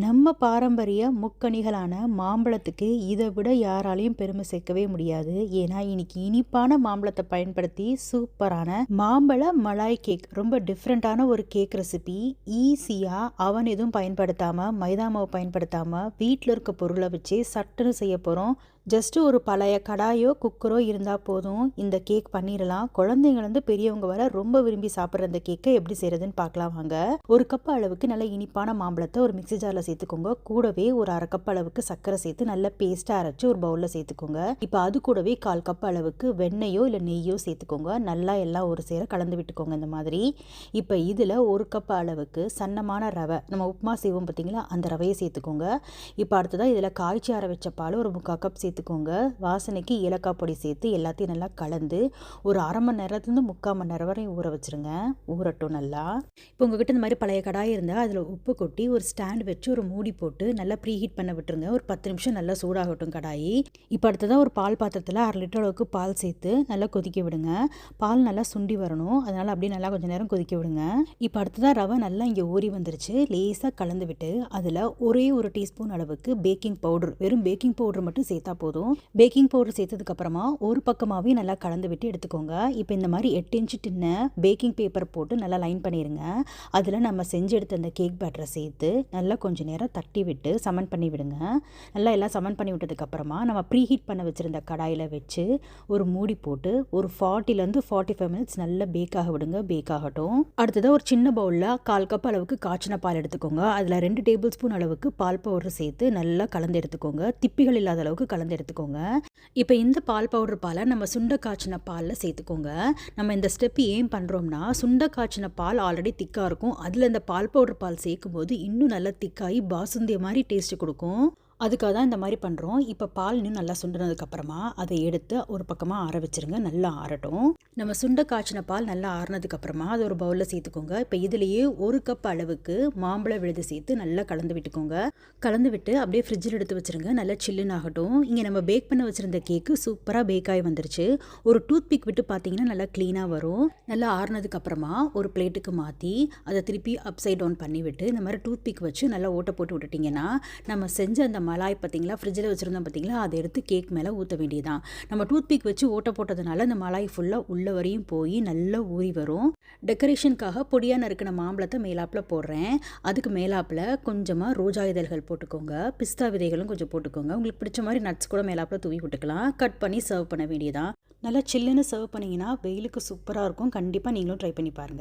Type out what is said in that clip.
நம்ம பாரம்பரிய முக்கணிகளான மாம்பழத்துக்கு இதை விட யாராலையும் பெருமை சேர்க்கவே முடியாது. ஏன்னா இன்னைக்கு இனிப்பான மாம்பழத்தை பயன்படுத்தி சூப்பரான மாம்பழ மலாய் கேக் ரொம்ப டிஃப்ரெண்ட்டான ஒரு கேக் ரெசிபி. ஈஸியாக அவன் எதுவும் பயன்படுத்தாமல் மைதா மாவு பயன்படுத்தாமல் வீட்டில் இருக்க பொருளை வச்சு சட்டுன்னு செய்ய போகிறோம் ஜஸ்ட்டு ஒரு பழைய கடாயோ குக்கரோ இருந்தால் போதும். இந்த கேக் பண்ணிடலாம் குழந்தைங்கலேருந்து பெரியவங்க வர ரொம்ப விரும்பி சாப்பிட்ற இந்த கேக்கை எப்படி செய்கிறதுன்னு பார்க்கலாம் வாங்க. ஒரு கப் அளவுக்கு நல்ல இனிப்பான மாம்பழத்தை ஒரு மிக்ஸி ஜாரில் சேர்த்துக்கோங்க. கூடவே ஒரு அரை கப் அளவுக்கு சர்க்கரை சேர்த்து நல்ல பேஸ்ட்டாக அரைச்சி ஒரு பவுலில் சேர்த்துக்கோங்க. இப்போ அது கூடவே கால் கப் அளவுக்கு வெண்ணையோ இல்லை நெய்யோ சேர்த்துக்கோங்க. நல்லா எல்லாம் ஒரு சேர கலந்து விட்டுக்கோங்க இந்த மாதிரி. இப்போ இதில் ஒரு கப் அளவுக்கு சன்னமான ரவை. நம்ம உப்புமா செய்வோம் பார்த்தீங்களா அந்த ரவையை சேர்த்துக்கோங்க. இப்போ அடுத்ததாக இதில் காய்ச்சி அரை வச்ச பால் ஒரு முக்கால் கப் சேர்த்து சேர்த்துக்கோங்க. வாசனைக்கு ஏலக்காய் பொடி சேர்த்து எல்லாத்தையும் நல்லா கலந்து ஒரு அரை மணி நேரத்துலேருந்து முக்கால் மணி நேரம் வரையும் ஊற வச்சுருங்க. ஊறட்டும் நல்லா. இப்போ உங்ககிட்ட இந்த மாதிரி பழைய கடாய் இருந்தால் அதில் உப்பு கொட்டி ஒரு ஸ்டாண்ட் வச்சு ஒரு மூடி போட்டு நல்லா ப்ரீ ஹீட் பண்ண விட்டுருங்க. ஒரு பத்து நிமிஷம் நல்லா சூடாகட்டும் கடாய். இப்போ அடுத்ததாக ஒரு பால் பாத்திரத்தில் அரை லிட்டர் அளவுக்கு பால் சேர்த்து நல்லா கொதிக்க விடுங்க. பால் நல்லா சுண்டி வரணும். அதனால் அப்படியே நல்லா கொஞ்சம் நேரம் கொதிக்க விடுங்க. இப்போ அடுத்ததாக ரவை நல்லா இங்கே ஊறி வந்துருச்சு. லேசாக கலந்து விட்டு அதில் ஒரே ஒரு டீஸ்பூன் அளவுக்கு பேக்கிங் பவுடர். வெறும் பேக்கிங் பவுடர் மட்டும் சேர்த்தா போதும். பேக்கிங் பவுடர் சேர்த்ததுக்கப்புறமா ஒரு பக்கமாகவே நல்லா கலந்து விட்டு எடுத்துக்கோங்க. இப்போ இந்த மாதிரி எட்டு இன்ச்சு டின்ன பேக்கிங் பேப்பர் போட்டு நல்லா லைன் பண்ணிடுங்க அதில் நம்ம செஞ்சு எடுத்த அந்த கேக் பேட்டரை சேர்த்து நல்லா கொஞ்சம் நேரம் தட்டி விட்டு சமன் பண்ணி விடுங்க. நல்லா எல்லாம் சமன் பண்ணி விட்டதுக்கப்புறமா நம்ம ப்ரீ ஹீட் பண்ண வச்சுருந்த கடாயில் வச்சு ஒரு மூடி போட்டு ஒரு ஃபார்ட்டிலேருந்து ஃபார்ட்டி ஃபைவ் மினிட்ஸ் நல்லா பேக் ஆக விடுங்க. பேக் ஆகட்டும். அடுத்ததாக ஒரு சின்ன பவுலில் கால் கப் அளவுக்கு காய்ச்சின பால் எடுத்துக்கோங்க. அதில் ரெண்டு டேபிள் ஸ்பூன் அளவுக்கு பால் பவுடர் சேர்த்து நல்லா கலந்து எடுத்துக்கோங்க. திப்பிகள் இல்லாத அளவுக்கு கலந்து எடுத்துக்கோங்க இப்போ இந்த பால் பவுடர் பாலை நம்ம சுண்ட காய்ச்சின பாலில் சேர்த்துக்கோங்க. நம்ம இந்த ஸ்டெப் ஏன் பண்ணுறோம்னா சுண்ட காய்ச்சின பால் ஆல்ரெடி திக்காக இருக்கும். அதில் இந்த பால் பவுடர் பால் சேர்க்கும்போது இன்னும் நல்லா திக்காகி பாசுந்திய மாதிரி டேஸ்ட் கொடுக்கும். அதுக்காக தான் இந்த மாதிரி பண்ணுறோம் இப்போ பால் இன்னும் நல்லா சுண்டினதுக்கப்புறமா அதை எடுத்து ஒரு பக்கமாக ஆற வச்சுருங்க. நல்லா ஆறட்டும். நம்ம சுண்ட காய்ச்சின பால் நல்லா ஆறினதுக்கப்புறமா அதை ஒரு பவுலில் சேர்த்துக்கோங்க. இப்போ இதுலேயே ஒரு கப் அளவுக்கு மாம்பழ விழுது சேர்த்து நல்லா கலந்து விட்டுக்கோங்க. கலந்து விட்டு அப்படியே ஃப்ரிட்ஜில் எடுத்து வச்சுருங்க. நல்லா சில்லுன்னு ஆகட்டும். இங்கே நம்ம பேக் பண்ண வச்சுருந்த கேக்கு சூப்பராக பேக் ஆகி வந்துருச்சு. ஒரு டூத் பிக் விட்டு பார்த்தீங்கன்னா நல்லா க்ளீனாக வரும். நல்லா ஆறினதுக்கப்புறமா ஒரு பிளேட்டுக்கு மாற்றி அதை திருப்பி அப்சைட் டவுன் பண்ணி விட்டு இந்த மாதிரி டூத் பிக் வச்சு நல்லா ஓட்டை போட்டு விட்டுட்டிங்கன்னா நம்ம செஞ்ச அந்த மலாய் பார்த்தீங்களா? ஃப்ரிட்ஜில் வச்சுருந்தோம் பார்த்தீங்களா? அதை எடுத்து கேக் மேலே ஊற்ற வேண்டியதான் நம்ம டூத்பிக் வச்சு ஓட்ட போட்டதுனால அந்த மலாய் ஃபுல்லாக உள்ள வரையும் போய் நல்லா ஊறி வரும். டெக்கரேஷனுக்காக பொடியாக நறுக்கின மாம்பழத்தை மேலாப்பில் போடுறேன். அதுக்கு மேலாப்பில் கொஞ்சமாக ரோஜா இதழ்கள் போட்டுக்கோங்க. பிஸ்தா விதைகளும் கொஞ்சம் போட்டுக்கோங்க. உங்களுக்கு பிடிச்ச மாதிரி நட்ஸ் கூட மேலாப்பில் தூவி விட்டுக்கலாம் கட் பண்ணி சர்வ் பண்ண வேண்டியதான் நல்லா சில்லுன்னு சர்வ் பண்ணிங்கன்னா வெயிலுக்கு சூப்பராக இருக்கும். கண்டிப்பாக நீங்களும் ட்ரை பண்ணி பாருங்கள்